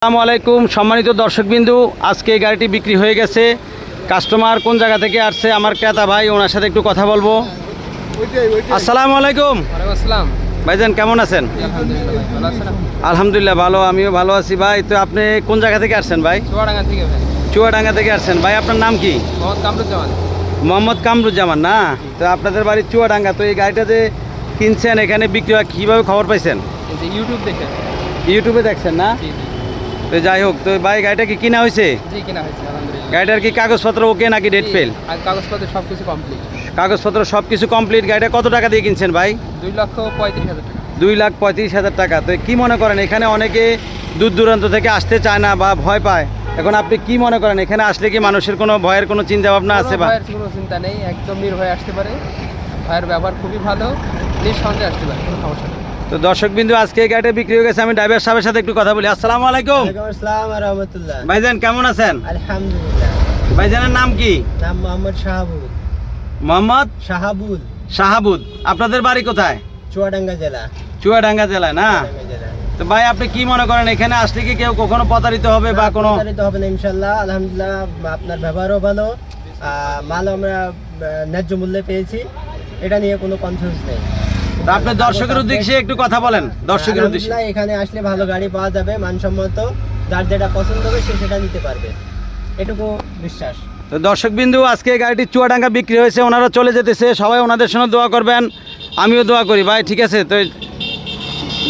আসসালামু আলাইকুম সম্মানিত দর্শকবিন্দু আজকে এই গাড়িটি বিক্রি হয়ে গেছে। কাস্টমার কোন জায়গা থেকে আসছে আমার ক্রেতা ভাই ওনার সাথে একটু কথা বলব। আসসালামু আলাইকুম। ভাইজান কেমন আছেন? আলহামদুলিল্লাহ ভালো আমিও ভালো আছি ভাই। তো আপনি কোন জায়গা থেকে আসছেন ভাই? চুয়াডাঙ্গা থেকে আসছেন। ভাই আপনার নাম কি? মোহাম্মদ কামরুজ্জামান। না? তো আপনাদের বাড়ি চুয়াডাঙ্গা তো এই গাড়িটা যে কিনছেন এখানে বিক্রি হয় কীভাবে খবর পাইছেন? ইউটিউব দেখে ইউটিউবে দেখছেন না? তো যাই হোক তো ভাই গাড়িটা কি কিনা হয়েছে? গাড়িটার কি কাগজপত্র ওকে নাকি ডেট ফেল আর কাগজপত্র সব কিছু কমপ্লিট কাগজপত্র সব কিছু কমপ্লিট গাড়িটা কত টাকা দিয়ে কিনছেন ভাই? দুই লক্ষ পঁয়ত্রিশ হাজার টাকা। দুই লাখ পঁয়ত্রিশ হাজার টাকা। তো কি মনে করেন এখানে অনেকে দূর দূরান্ত থেকে আসতে চায় না বা ভয় পায়। এখন আপনি কি মনে করেন এখানে আসলে কি মানুষের কোনো ভয়ের কোনো চিন্তা ভাবনা আছে বা? কোনো চিন্তা নেই একদম নির্ভয়ে আসতে পারে। ভাইয়ের ব্যবহার খুবই ভালো নিঃসন্দেহে আসতে পারে কোনো সমস্যা নেই। তো দর্শক বিন্দু আজকে এই গাড়িটা বিক্রি হয়ে গেছে। আমি ড্রাইভার সাহেবের সাথে একটু কথা বলি। আসসালামু আলাইকুম। ভাইজান কেমন আছেন? আলহামদুলিল্লাহ। ভাইজানের নাম কি? নাম মোহাম্মদ শাহাবুল। মোহাম্মদ শাহাবুল। শাহাবুদ আপনাদের বাড়ি কোথায়? চুয়াডাঙ্গা জেলা। চুয়াডাঙ্গা জেলায় না? তো ভাই আপনি কি মনে করেন এখানে আসলে কি কেউ কখনো প্রতারিত হবে বা কোনো প্রতারিত হবে না ইনশাল্লাহ আলহামদুলিল্লাহ আপনার ব্যবহারও ভালো। মাল আমরা ন্যায্য মূল্যে পেয়েছি। এটা নিয়ে কোনো কনফিউজ নেই। আপনি দর্শকের উদ্দেশ্যে একটু কথা বলেন দর্শকের উদ্দেশ্যে। এখানে আসলে ভালো গাড়ি পাওয়া যাবে মানসম্মত যার যেটা পছন্দ হবে সে সেটা নিতে পারবে। এটুকু বিশ্বাস। তো দর্শক বিন্দু আজকে গাড়িটি চুয়াডাঙ্গা বিক্রি হয়েছে ওনারা চলে যেতেছে সবাই ওনাদের সঙ্গে দোয়া করবেন আমিও দোয়া করি। ভাই ঠিক আছে? তো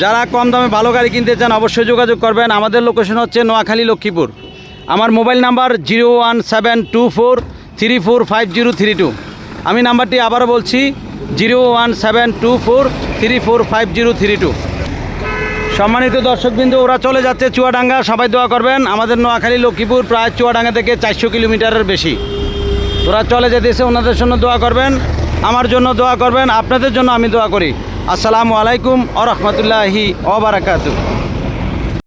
যারা কম দামে ভালো গাড়ি কিনতে চান অবশ্যই যোগাযোগ করবেন। আমাদের লোকেশন হচ্ছে নোয়াখালী লক্ষ্মীপুর। আমার mobile number zero one seven two four three four five zero three two. আমি নাম্বারটি আবারও বলছি zero one seven two four three four five zero three two. সম্মানিত দর্শকবৃন্দ, ওরা চলে যাচ্ছে চুয়াডাঙ্গা। সবাই দোয়া করবেন। আমাদের নোয়াখালী, লক্ষ্মীপুর, প্রায় চুয়াডাঙ্গা থেকে চারশো কিলোমিটারের বেশি। ওরা চলে যেতেছে, ওনাদের জন্য দোয়া করবেন। আমার জন্য দোয়া করবেন। আপনাদের জন্য আমি দোয়া করি। আসসালামু আলাইকুম আ রহমতুল্লাহি ওবরাকাতু